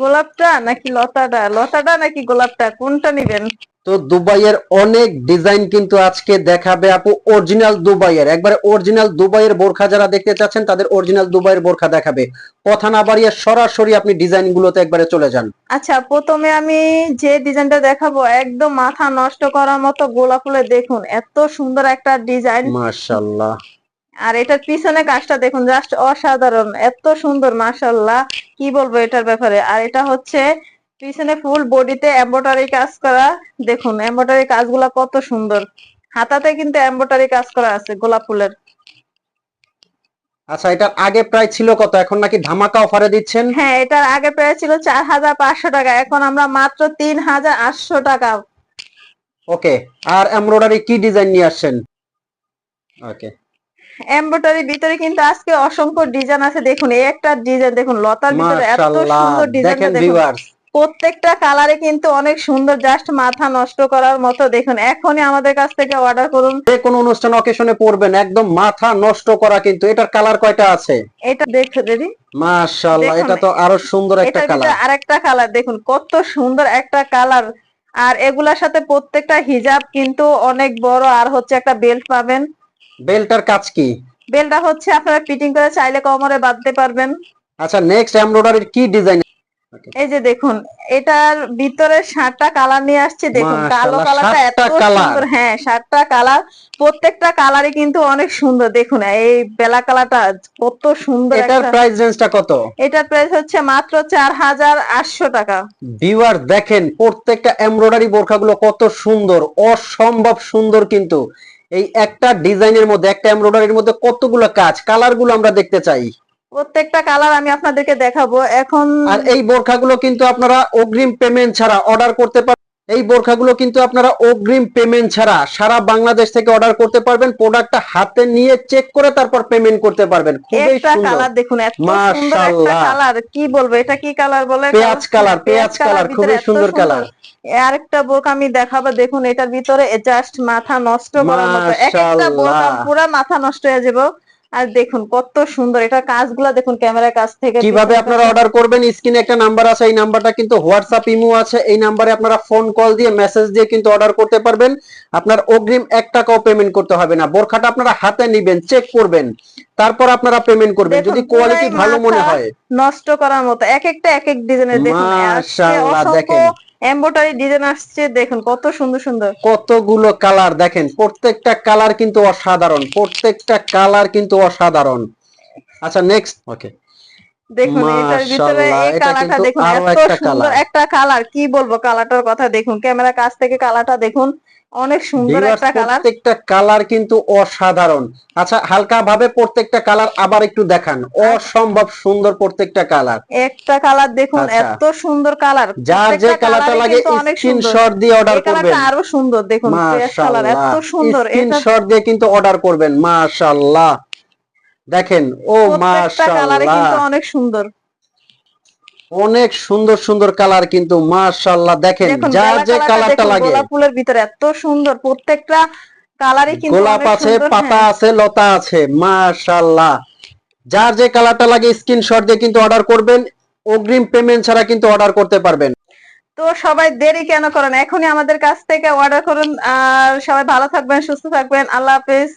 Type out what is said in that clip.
গোলাপটা নাকি লতাটা? লতাটা নাকি গোলাপটা? কোনটা নিবেন? তো দুবাইয়ের অনেক ডিজাইন কিন্তু আজকে দেখাবে আপু। অরিজিনাল দুবাইয়ের। একবারে অরিজিনাল দুবাইয়ের বোরখা যারা দেখতে চাচ্ছেন তাদের অরিজিনাল দুবাইয়ের বোরখা দেখাবে। কথা না বাড়িয়ে সরাসরি আপনি ডিজাইন গুলোতে একবারে চলে যান। আচ্ছা প্রথমে আমি যে ডিজাইনটা দেখাবো একদম মাথা নষ্ট করার মতো গোলাপ দেখুন এত সুন্দর একটা ডিজাইন। মাশাল্লাহ আর এটার পিছনে কাজটা দেখুন জাস্ট অসাধারণ এত সুন্দর মাশাল্লাহ কি বলব এটার ব্যাপারে? আর এটা হচ্ছে পিছনে ফুল বডিতে এমব্রয়ডারি কাজ করা দেখুন এমব্রয়ডারি কাজগুলা কত সুন্দর। হাতাতে কিন্তু এমব্রয়ডারি কাজ করা আছে গোলাপ ফুলের। আচ্ছা এটার আগে প্রায় ছিল কত? এখন নাকি ধামাকা অফারে দিচ্ছেন? হ্যাঁ এটার আগে প্রায় ছিল চার হাজার পাঁচশো টাকা এখন আমরা মাত্র তিন হাজার আটশো টাকা। ওকে আর এমব্রয়ডারি কি ডিজাইন নিয়ে আসছেন? ওকে। এমব্রয়ডারি ভিতরে কিন্তু আজকে অসংখ্য ডিজাইন আছে। দেখুন এই একটা ডিজাইন দেখুন লতার ভিতরে এত সুন্দর ডিজাইনটা দেখেন প্রত্যেকটা কালারে কিন্তু অনেক সুন্দর জাস্ট মাথা নষ্ট করার মতো। দেখুন এখনই আমাদের কাছ থেকে অর্ডার করুন। যে কোনো অনুষ্ঠান অকেশনে পরবেন একদম মাথা নষ্ট করা কিন্তু। এটার কালার কয়টা আছে? এটা দেখো দিদি। মাশাআল্লাহ এটা তো আরও সুন্দর একটা কালার ভিতরে আরেকটা কালার দেখুন কত সুন্দর একটা কালার আর এগুলার সাথে প্রত্যেকটা হিজাব কিন্তু অনেক বড়। আর হচ্ছে একটা বেল্ট পাবেন। বেলটার কাজ কি? বেলটা হচ্ছে আপনারা ফিটিং করে চাইলে কোমরে বাঁধতে পারবেন। আচ্ছা নেক্সট এমব্রয়ডারির কি ডিজাইন এই যে দেখুন এটার ভিতরে সাতটা কালার নিয়ে আসছে দেখুন কালো কালারটা এত সুন্দর। হ্যাঁ সাতটা কালার প্রত্যেকটা কালারই কিন্তু অনেক সুন্দর। দেখুন এই বেলা কালারটা কত সুন্দর এটার প্রাইস রেঞ্জটা কত? এটার প্রাইস হচ্ছে মাত্র চার হাজার আটশো টাকা। ভিউয়ার দেখেন প্রত্যেকটা এমব্রয়ডারি বোরখাগুলো কত সুন্দর অসম্ভব সুন্দর কিন্তু। এই একটা ডিজাইনের মধ্যে একটা এমব্রয়ডারির মধ্যে কতগুলো কাজ কালারগুলো আমরা দেখতে চাই। প্রত্যেকটা কালার আমি আপনাদেরকে দেখাবো। এখন আর এই বোরখাগুলো কিন্তু আপনারা অগ্রিম পেমেন্ট ছাড়া অর্ডার করতে পারবেন। এই বোরখাগুলো কিন্তু আপনারা অগ্রিম পেমেন্ট ছাড়া সারা বাংলাদেশ থেকে অর্ডার করতে পারবেন। প্রোডাক্টটা হাতে নিয়ে চেক করে তারপর পেমেন্ট করতে পারবেন। খুবই সুন্দর। কালার দেখুন এত সুন্দর একটা। কালার কি বলব এটা কি কালার বলে? পেঁয়াজ কালার পেঁয়াজ কালার খুবই সুন্দর কালার আরেকটা বোরকা আমি দেখাবো দেখুন এটার ভিতরে জাস্ট মাথা নষ্ট করার মতো। একটা বোরকা। পুরো মাথা নষ্ট হয়ে যাবে। আর দেখুন কত সুন্দর। এটা কাজগুলা দেখুন ক্যামেরার কাছ থেকে কীভাবে আপনারা অর্ডার করবেন? স্ক্রিনে একটা নাম্বার আছে এই নাম্বারটা কিন্তু হোয়াটসঅ্যাপ ইমো আছে। এই নাম্বারে আপনারা ফোন কল দিয়ে মেসেজ দিয়ে কিন্তু অর্ডার করতে পারবেন। আপনার অগ্রিম এক টাকাও পেমেন্ট করতে হবে না। বোরখাটা আপনারা হাতে নিবেন চেক করবেন। তারপর আপনারা পেমেন্ট করবেন। যদি কোয়ালিটি ভালো মনে হয়। নষ্ট করার মতো এক একটা এক এক ডিজাইনের দেখুন। মাশাআল্লাহ, দেখেন। এমব্রয়ডারি ডিজাইন আসছে, দেখুন কত সুন্দর সুন্দর। কতগুলো কালার দেখেন, প্রত্যেকটা কালার কিন্তু অসাধারণ, প্রত্যেকটা কালার কিন্তু অসাধারণ। আচ্ছা নেক্সট ওকে দেখুন এটার ভিতরে এই কালারটা দেখুন এত একটা সুন্দর একটা কালার কি বলব কালারটার কথা দেখুন ক্যামেরা কাছ থেকে কালারটা দেখুন অনেক সুন্দর একটা কালার। প্রত্যেকটা কালার কিন্তু অসাধারণ। আচ্ছা হালকা ভাবে প্রত্যেকটা কালার আবার একটু দেখান। অসম্ভব সুন্দর প্রত্যেকটা কালার। একটা কালার দেখুন আচ্ছা। এত সুন্দর কালার। যার যে কালারটা লাগে স্ক্রিনশট দিয়ে অর্ডার করবেন। আরও সুন্দর দেখুন কালার এত সুন্দর। স্ক্রিনশট দিয়ে কিন্তু অর্ডার করবেন মাশাআল্লাহ। দেখেন ও কিন্তু অনেক সুন্দর। অনেক সুন্দর সুন্দর কালার কিন্তু মাশাআল্লাহ। দেখেন যার যে কালারটা লাগে। গোলাপ ফুলের ভিতরে এত সুন্দর প্রত্যেকটা কালারই কিন্তু গোলাপ আছে পাতা হ্যাঁ। আছে লতা আছে মাশাআল্লাহ। যার যে কালারটা লাগে স্ক্রিনশট দিয়ে কিন্তু অর্ডার করবেন। অগ্রিম পেমেন্ট ছাড়া কিন্তু অর্ডার করতে পারবেন। তো সবাই দেরি কেন করেন? এখনই আমাদের কাছ থেকে অর্ডার করুন। আর সবাই ভালো থাকবেন সুস্থ থাকবেন। আল্লাহ হাফেজ।